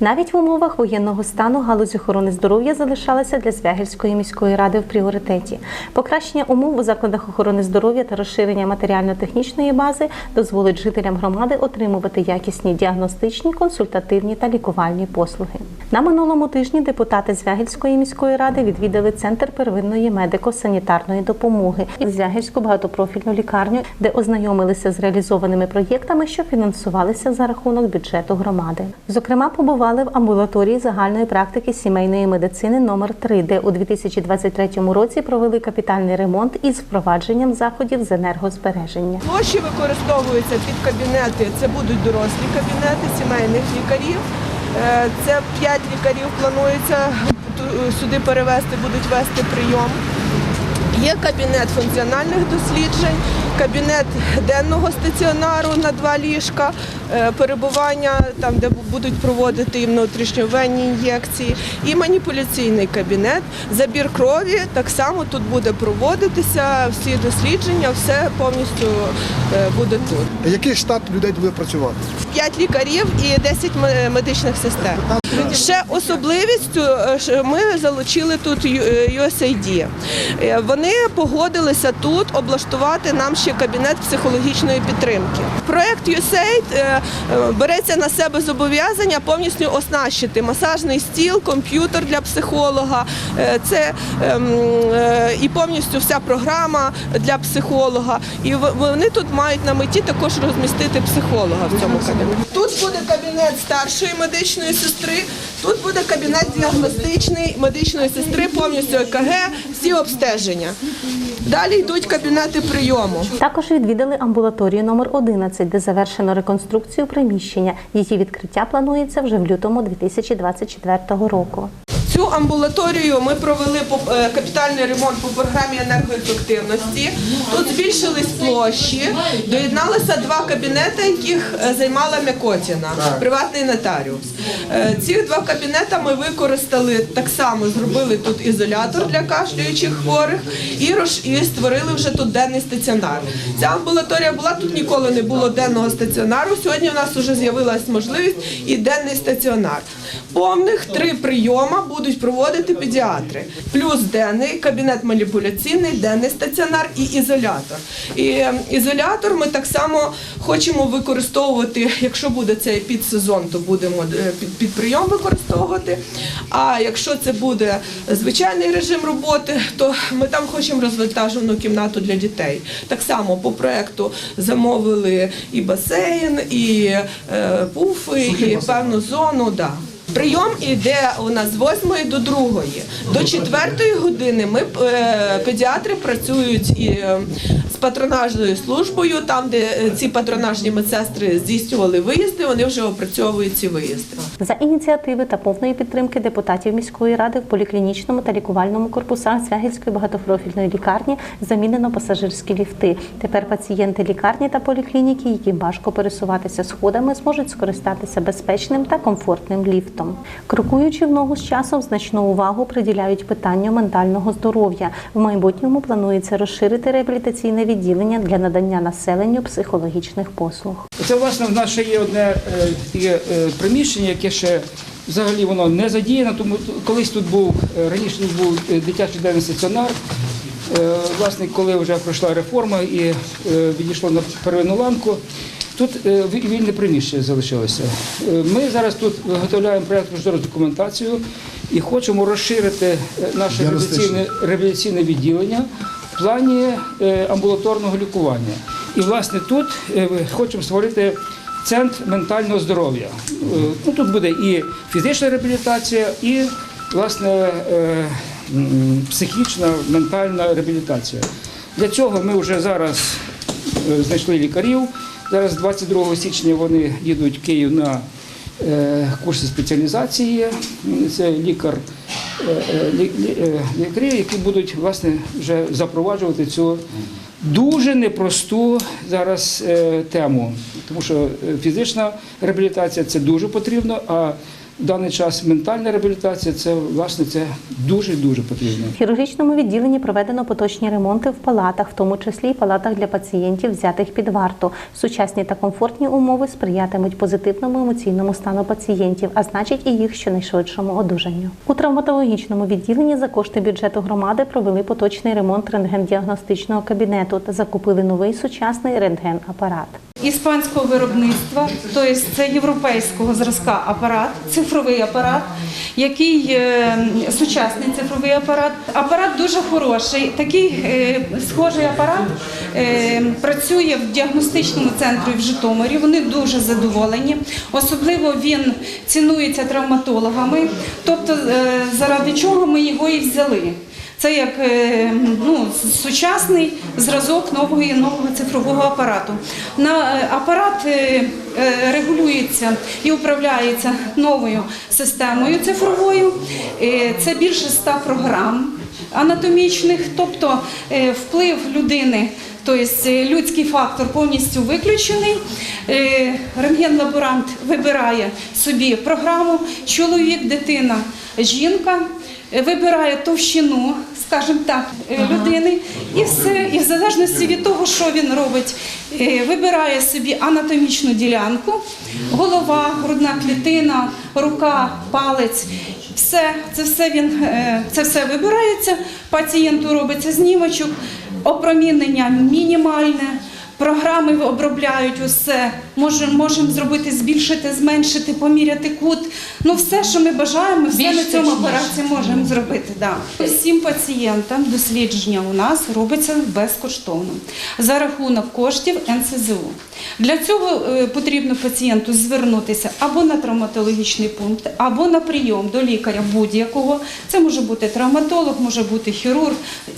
Навіть в умовах воєнного стану галузь охорони здоров'я залишалася для Звягельської міської ради в пріоритеті. Покращення умов у закладах охорони здоров'я та розширення матеріально-технічної бази дозволить жителям громади отримувати якісні діагностичні, консультативні та лікувальні послуги. На минулому тижні депутати Звягельської міської ради відвідали центр первинної медико-санітарної допомоги і Звягельську багатопрофільну лікарню, де ознайомилися з реалізованими проєктами, що фінансувалися за рахунок бюджету громади. Зокрема, побували в амбулаторії загальної практики сімейної медицини номер 3 де у 2023 році провели капітальний ремонт із впровадженням заходів з енергозбереження. Площі використовуються під кабінети. Це будуть дорослі кабінети сімейних лікарів. Е, Це 5 лікарів планується сюди перевести, будуть вести прийом. Є кабінет функціональних досліджень, кабінет денного стаціонару на два ліжка, е, перебування там, де будуть проводити і внутрішньовенні ін'єкції, і маніпуляційний кабінет. Забір крові так само тут буде проводитися. Всі дослідження, все повністю е, буде тут. Який штат людей буде працювати? П'ять лікарів і 10 медичних сестер. Ще особливістю е, ми залучили тут е, USAID. Е, Вони погодилися тут облаштувати нам ще кабінет психологічної підтримки. Проект USAID е, е, береться на себе зобов'язання повністю оснащити масажний стіл, комп'ютер для психолога. Е, Це ем, е, і повністю вся програма для психолога. І вони тут мають на меті також розмістити психолога в цьому кабінеті. Тут буде кабінет старшої медичної сестри, тут буде кабінет діагностичний медичної сестри, повністю ЕКГ, всі обстеження. Далі йдуть кабінети прийому. Також відвідали амбулаторію номер 11, де завершено реконструкцію приміщення. Її відкриття планується вже в лютому 2024 року. Цю амбулаторію ми провели е, капітальний ремонт по програмі енергоефективності. Тут збільшились площі, доєдналися два кабінети, яких е, займала Мякотіна, приватний нотаріус. Е, Ці два кабінети ми використали так само, зробили тут ізолятор для кашлюючих хворих і, створили вже тут денний стаціонар. Ця амбулаторія була тут ніколи не було денного стаціонару. Сьогодні у нас вже з'явилась можливість і денний стаціонар. Повних три прийома будуть проводити педіатри. Плюс денний кабінет маніпуляційний, денний стаціонар і ізолятор. І е, ізолятор ми так само хочемо використовувати, якщо буде цей підсезон, то будемо е, під, під прийом використовувати. А якщо це буде звичайний режим роботи, то ми там хочемо розвантажену кімнату для дітей. Так само по проекту замовили і басейн, і е, пуфи, і певну зону. Да. Прийом іде у нас з 8 до 2. До 4 години ми е, педіатри працюють і е, патронажною службою, там, де е, ці патронажні медсестри здійснювали виїзди, вони вже опрацьовують ці виїзди. За ініціативи та повної підтримки депутатів міської ради в поліклінічному та лікувальному корпусах Звягільської багатопрофільної лікарні замінено пасажирські ліфти. Тепер пацієнти лікарні та поліклініки, які важко пересуватися сходами, зможуть скористатися безпечним та комфортним ліфтом. Крокуючи в ногу з часом, значну увагу приділяють питанню ментального здоров'я. В майбутньому планується розширити реабілітаційне відділення для надання населенню психологічних послуг. Це власне в нас ще є одне таке е, приміщення, яке ще взагалі воно не задіяно. Тому колись тут був е, раніше тут був е, дитячий денний стаціонар. Власне, коли вже пройшла реформа і відійшло на первинну ланку, тут вільне приміщення залишилося. Ми зараз тут виготовляємо проєкт кошторисну документацію і хочемо розширити наше реабілітаційне відділення в плані е, амбулаторного лікування. І власне тут е, хочемо створити центр ментального здоров'я. Е, Ну, тут буде і фізична реабілітація, і власне психічна, ментальна реабілітація. Для цього ми вже зараз знайшли лікарів. Зараз 22 січня вони їдуть в Київ на курси спеціалізації. Це лікар, е, е, е, лікарі, які будуть власне вже запроваджувати цю дуже непросту зараз тему, тому що фізична реабілітація це дуже потрібно, а в даний час ментальна реабілітація це власне це дуже дуже потрібно. В хірургічному відділенні проведено поточні ремонти в палатах, в тому числі й палатах для пацієнтів, взятих під варту. Сучасні та комфортні умови сприятимуть позитивному емоційному стану пацієнтів, а значить і їх щонайшвидшому одужанню. У травматологічному відділенні за кошти бюджету громади провели поточний ремонт рентген-діагностичного кабінету та закупили новий сучасний рентген-апарат. Іспанського виробництва, тобто це європейського зразка апарат, цифровий апарат, який е, сучасний цифровий апарат. Апарат дуже хороший. Такий е, схожий апарат е, працює в діагностичному центрі в Житомирі. Вони дуже задоволені. Особливо він цінується травматологами, тобто заради чого ми його і взяли. Це як е, ну, сучасний зразок нового, нового цифрового апарату. На е, апарат е, регулюється і управляється новою системою цифровою. Це більше ста програм анатомічних, тобто вплив людини. Тобто людський фактор повністю виключений. Рентген-лаборант вибирає собі програму чоловік, дитина, жінка вибирає товщину, скажімо так, е, людини, і все, і в залежності від того, що він робить, е, вибирає собі анатомічну ділянку, голова, грудна клітина, рука, палець. Все, це все він е, це все вибирається. Пацієнту робиться знімочок, опромінення мінімальне. Програми обробляють усе. Можемо можемо зробити, збільшити, зменшити, поміряти кут. Ну все, що ми бажаємо, все на цьому апараті можемо зробити. Да. Всім пацієнтам дослідження у нас робиться безкоштовно за рахунок коштів НСЗУ. Для цього е, потрібно пацієнту звернутися або на травматологічний пункт, або на прийом до лікаря будь-якого. Це може бути травматолог, може бути хірург,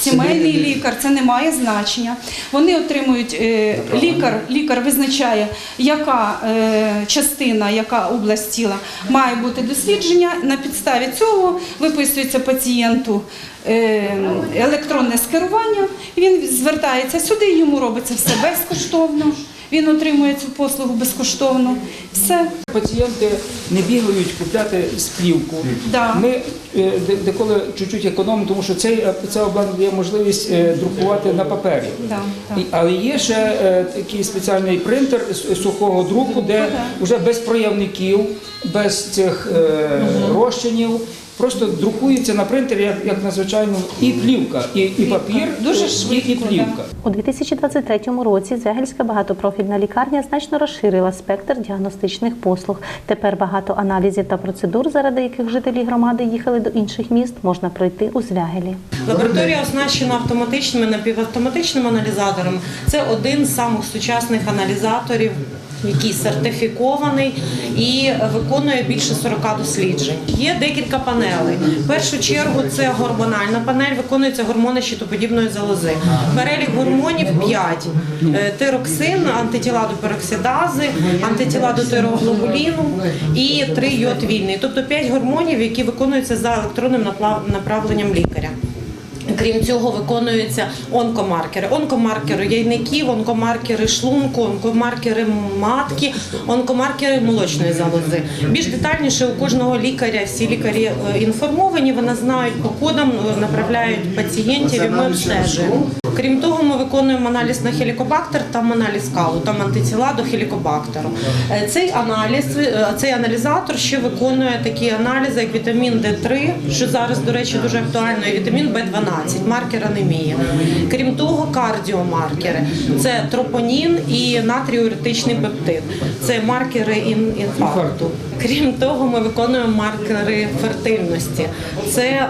сімейний лікар, це не має значення. Вони отримують е, лікар, лікар визначає, яка е, частина, яка область тіла має бути дослідження. На підставі цього виписується пацієнту е, електронне скерування. Він звертається сюди, йому робиться все безкоштовно. Він отримує цю послугу безкоштовно. Все. Пацієнти не бігають купляти сплівку. Да. Ми е, деколи чуть-чуть економимо, тому що цей це обладнання дає можливість е, друкувати на папері. Да, да. Але є ще е, такий спеціальний принтер сухого друку, де вже без проявників, без цих розчинів. Просто друкується на принтері, як, як на звичайному, і плівка, і, і папір, Дуже і- і, швидко, плівка. У 2023 році Звягельська багатопрофільна лікарня значно розширила спектр діагностичних послуг. Тепер багато аналізів та процедур, заради яких жителі громади їхали до інших міст, можна пройти у Звягелі. Лабораторія оснащена автоматичними напівавтоматичними аналізаторами. Це один з самих сучасних аналізаторів, який сертифікований і виконує більше 40 досліджень. Є декілька панелей. В першу чергу це гормональна панель, виконується гормони щитоподібної залози. Перелік гормонів 5. Е, Тироксин, антитіла до пероксидази, антитіла до тироглобуліну і 3 йод вільний. Тобто 5 гормонів, які виконуються за електронним направленням лікаря. Крім цього, виконуються онкомаркери. Онкомаркери яйників, онкомаркери шлунку, онкомаркери матки, онкомаркери молочної залози. Більш детальніше у кожного лікаря всі лікарі е, інформовані, вони знають по кодам, е, направляють пацієнтів і ми обстежуємо. Крім того, ми виконуємо аналіз на хелікобактер та аналіз калу, там антитіла до хелікобактеру. Е, Цей аналіз, цей аналізатор ще виконує такі аналізи, як вітамін Д3, що зараз, до речі, дуже актуально, і вітамін Б12, маркер анемії. Крім того, кардіомаркери це тропонін і натріуретичний пептид. Це маркери інфаркту. Крім того, ми виконуємо маркери фертильності. Це, е,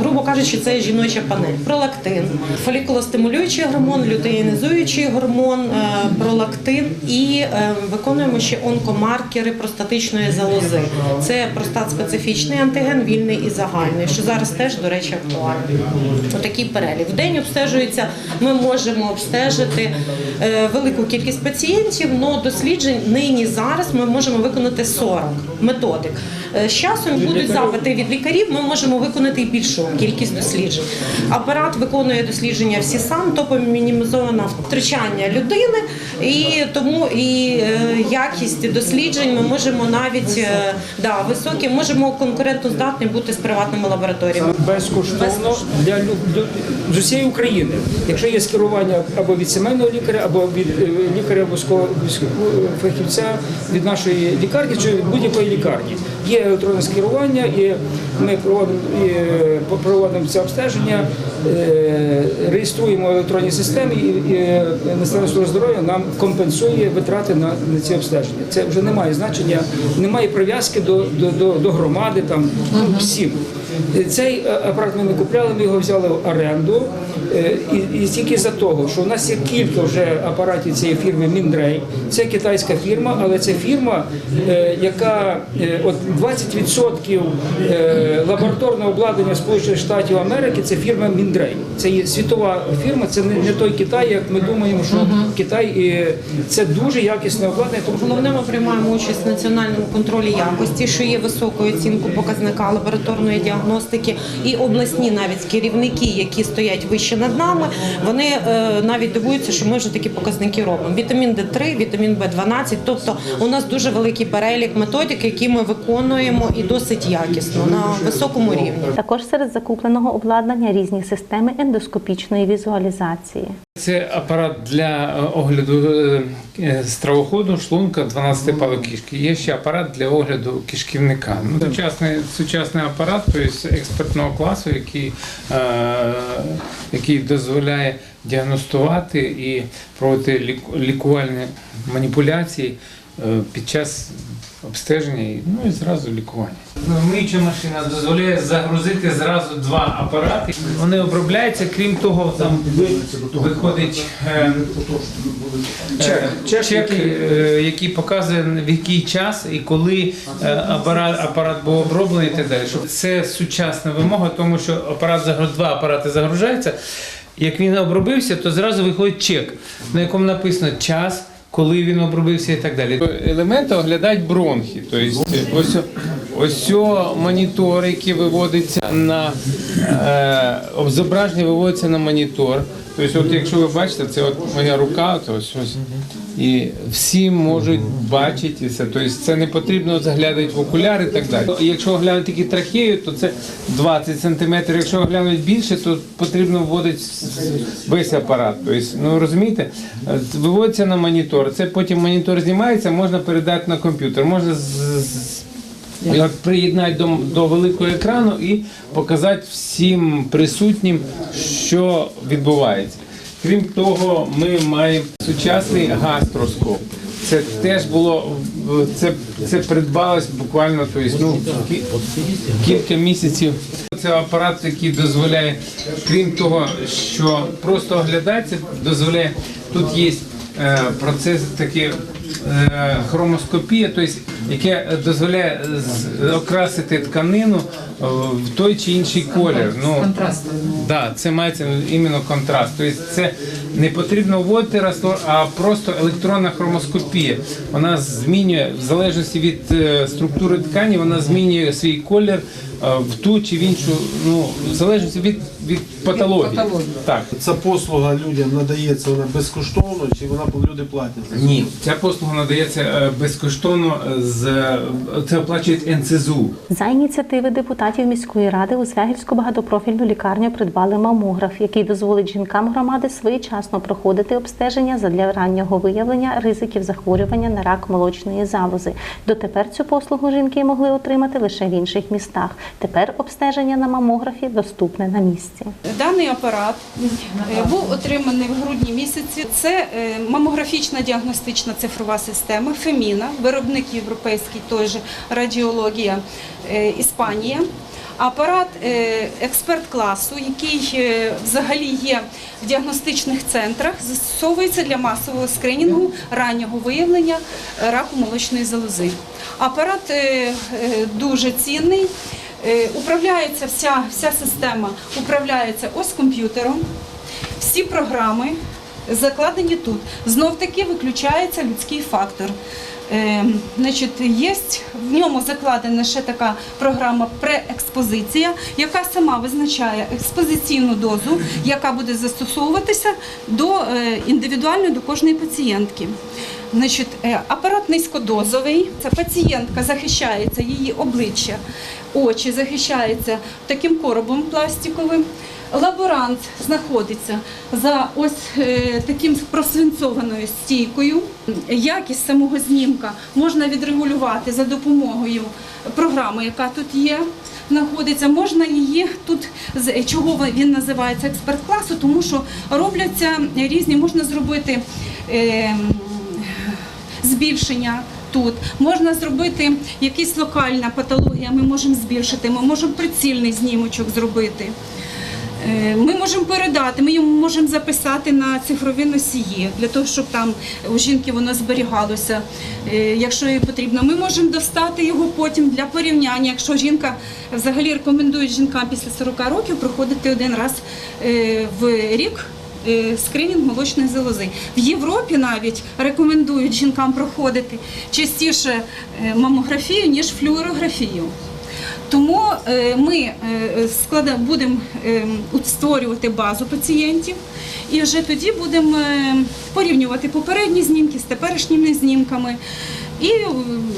грубо кажучи, це жіноча панель. Пролактин, фолікулостимулюючий гормон, лютеїнізуючий гормон, е, пролактин і е, виконуємо ще онкомаркери простатичної залози. Це простат-специфічний антиген, вільний і загальний, що зараз теж, до речі, репертуар. Отакий перелік. В день обстежується, ми можемо обстежити велику кількість пацієнтів, але досліджень нині зараз ми можемо виконати 40 методик. Е, З часом будуть запити від лікарів, ми можемо виконати і більшу кількість досліджень. Апарат виконує дослідження всі сам, тобто мінімізоване втручання людини, і тому і е, якість досліджень ми можемо навіть е, да, високі, можемо конкурентоздатні бути з приватними лабораторіями. безкоштовно для з усієї України. Якщо є скерування або від сімейного лікаря, або від лікаря військового військового фахівця від нашої лікарні чи від будь-якої лікарні. Є електронне скерування, і ми проводимо, і, е, проводимо це обстеження, е, реєструємо в електронній системі, і, і е, Національна служба здоров'я нам компенсує витрати на, на ці обстеження. Це вже не має значення, немає прив'язки до, до, до, до громади, там ну, всім. Цей апарат ми не купляли, ми його взяли в оренду. Е, І, і тільки за того, що у нас є кілька вже апаратів цієї фірми Міндрей. Це китайська фірма, але це фірма, е, яка е, от 20% е, лабораторного обладнання Сполучених Штатів Америки це фірма Міндрей. Це є світова фірма, це не, не той Китай, як ми думаємо, що Китай це дуже якісне обладнання. Тому Головне, ми приймаємо участь в національному контролі якості, що є високою оцінкою показника лабораторної діагностики, і обласні навіть керівники, які стоять вище над нами, вони е, навіть дивуються, що ми вже такі показники робимо. Вітамін Д3, вітамін Б12, тобто у нас дуже великий перелік методик, які ми виконуємо і досить якісно на високому рівні. Також серед закупленого обладнання різні системи ендоскопічної візуалізації. Це апарат для е, огляду е, е, стравоходу, шлунка, 12 палок кишки. Є ще апарат для огляду кишківника. Ну, сучасний, сучасний апарат, тобто експертного класу, який, е, який дозволяє діагностувати і проводити лікувальні маніпуляції під час обстеження ну, і зразу лікування. Миюча машина дозволяє загрузити зразу два апарати. Вони обробляються, крім того, там виходить е, Чек. Чек, чек, е, який показує в який час і коли е, апарат, апарат був оброблений і так далі. Це сучасна вимога, тому що апарат два апарати загружаються. Як він обробився, то зразу виходить чек, на якому написано час. Коли він обробився і так далі. Елементи оглядають бронхи. Тобто ось, ось о монітор, який виводиться на е, зображення виводиться на монітор. Тобто, от якщо ви бачите, це от моя рука, то ось ось. І всі можуть бачити це. Тобто це не потрібно заглядати в окуляри і так далі. Якщо оглянути тільки трахею, то це 20 см. Якщо оглянути більше, то потрібно вводити весь апарат. Тобто, ну розумієте, виводиться на монітор. Це потім монітор знімається, можна передати на комп'ютер. Можна з- як приєднати до, до великого екрану і показати всім присутнім, що відбувається. Крім того, ми маємо сучасний гастроскоп. Це теж було це, це придбалось буквально тобто, ну, кі- кілька місяців. Це апарат, який дозволяє, крім того, що просто оглядається, дозволяє тут є е, процес такий е, хромоскопія, тобто, яке дозволяє окрасити тканину е, в той чи інший колір. Ну, контраст. Да, це мається іменно контраст. Тобто це не потрібно вводити раствор, а просто електронна хромоскопія. Вона змінює в залежності від е, структури ткані, вона змінює свій колір е, в ту чи в іншу, ну в залежності від, від патології. Так. Ця послуга людям надається вона безкоштовно, чи вона люди платять? Ні, ця послуга надається е, безкоштовно з е, це оплачує НЦЗУ. За ініціативи депутатів міської ради у Звягільську багатопрофільну лікарню придбали мамограф, який дозволить жінкам громади своєчасно проходити обстеження задля раннього виявлення ризиків захворювання на рак молочної залози. Дотепер цю послугу жінки могли отримати лише в інших містах. Тепер обстеження на мамографі доступне на місці. Даний апарат е, був отриманий в грудні місяці. Це е, мамографічна діагностична цифрова система Феміна, виробник європейський той же радіологія е, Іспанія. Апарат експерт класу, який взагалі є в діагностичних центрах, застосовується для масового скринінгу раннього виявлення раку молочної залози. Апарат дуже цінний. Е, Управляється вся, вся система, управляється ось комп'ютером. Всі програми закладені тут. Знов таки виключається людський фактор. Е, значить, є в ньому закладена ще така програма преекспозиція, яка сама визначає експозиційну дозу, яка буде застосовуватися до е, індивідуально до кожної пацієнтки. Значить, е, апарат низькодозовий. Це пацієнтка захищається, її обличчя, очі захищаються таким коробом пластиковим. Лаборант знаходиться за ось е, таким просвинцованою стійкою. Якість самого знімка можна відрегулювати за допомогою програми, яка тут є. Знаходиться, можна її тут з- чого він називається експерт класу, тому що робляться різні, можна зробити. Е, збільшення тут. Можна зробити якась локальна патологія, ми можемо збільшити, ми можемо прицільний знімочок зробити. Е, Ми можемо передати, ми йому можемо записати на цифрові носії для того, щоб там у жінки воно зберігалося, е, якщо їй потрібно. Ми можемо достати його потім для порівняння. Якщо жінка взагалі рекомендують жінкам після 40 років проходити один раз е, в рік скринінг молочної залози. В Європі навіть рекомендують жінкам проходити частіше е, мамографію, ніж флюорографію. Тому е, ми е, будемо е, створювати базу пацієнтів і вже тоді будемо е, порівнювати попередні знімки з теперішніми знімками і е,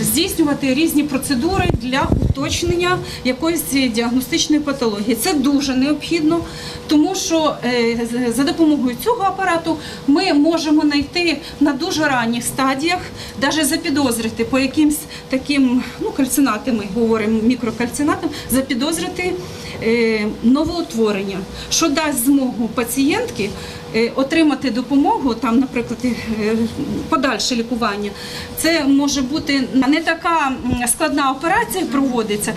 здійснювати різні процедури для уточнення якоїсь діагностичної патології. Це дуже необхідно, тому що е, за допомогою цього апарату ми можемо знайти на дуже ранніх стадіях, навіть запідозрити по якимсь таким ну, кальцинатам, ми говоримо мікрокальцинатам, запідозрити новоутворення, що дасть змогу пацієнтки е, отримати допомогу, там, наприклад, е, подальше лікування. Це може бути не така складна операція проводиться,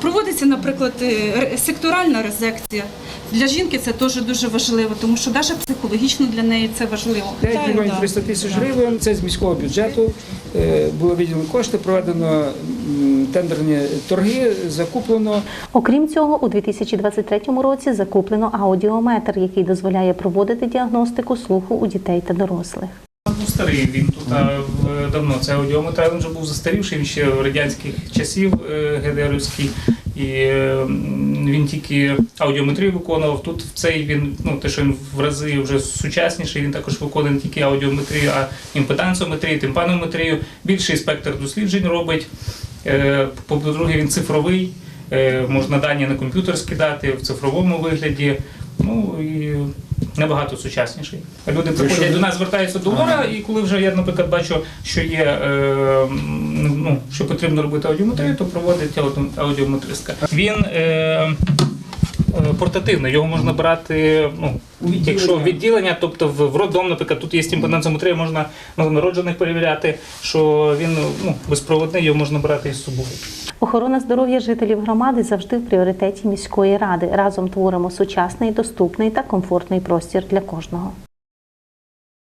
проводиться, наприклад, е, секторальна резекція. Для жінки це теж дуже важливо, тому що навіть психологічно для неї це важливо. 5 мільйонів 300 тисяч гривень. Це з міського бюджету. Е, Було виділено кошти, проведено тендерні торги, закуплено. Окрім цього, у 2023 році закуплено аудіометр, який дозволяє проводити діагностику слуху у дітей та дорослих. був старий. Він тут а, давно це аудіометр, він вже був застарівший, він ще в радянських часів е, ГДРівський. І він тільки аудіометрію виконував. Тут в цей він, ну те, що він в рази вже сучасніший, він також виконує не тільки аудіометрію, а імпедансометрію, тимпанометрію. Більший спектр досліджень робить. Е, По-друге, він цифровий. Е, Можна дані на комп'ютер скидати в цифровому вигляді. Ну і набагато сучасніший. Люди приходять до нас, звертаються до лора, і коли вже я, наприклад, бачу, що є е, ну, що потрібно робити аудіометрію, то проводить аудіо- аудіометристка. Він е, е, портативний, його можна брати, ну, якщо відділення, тобто в, роддом, наприклад, тут є імпедансометрія, можна новонароджених перевіряти, що він ну, безпроводний, його можна брати із собою. Охорона здоров'я жителів громади завжди в пріоритеті міської ради. Разом творимо сучасний, доступний та комфортний простір для кожного.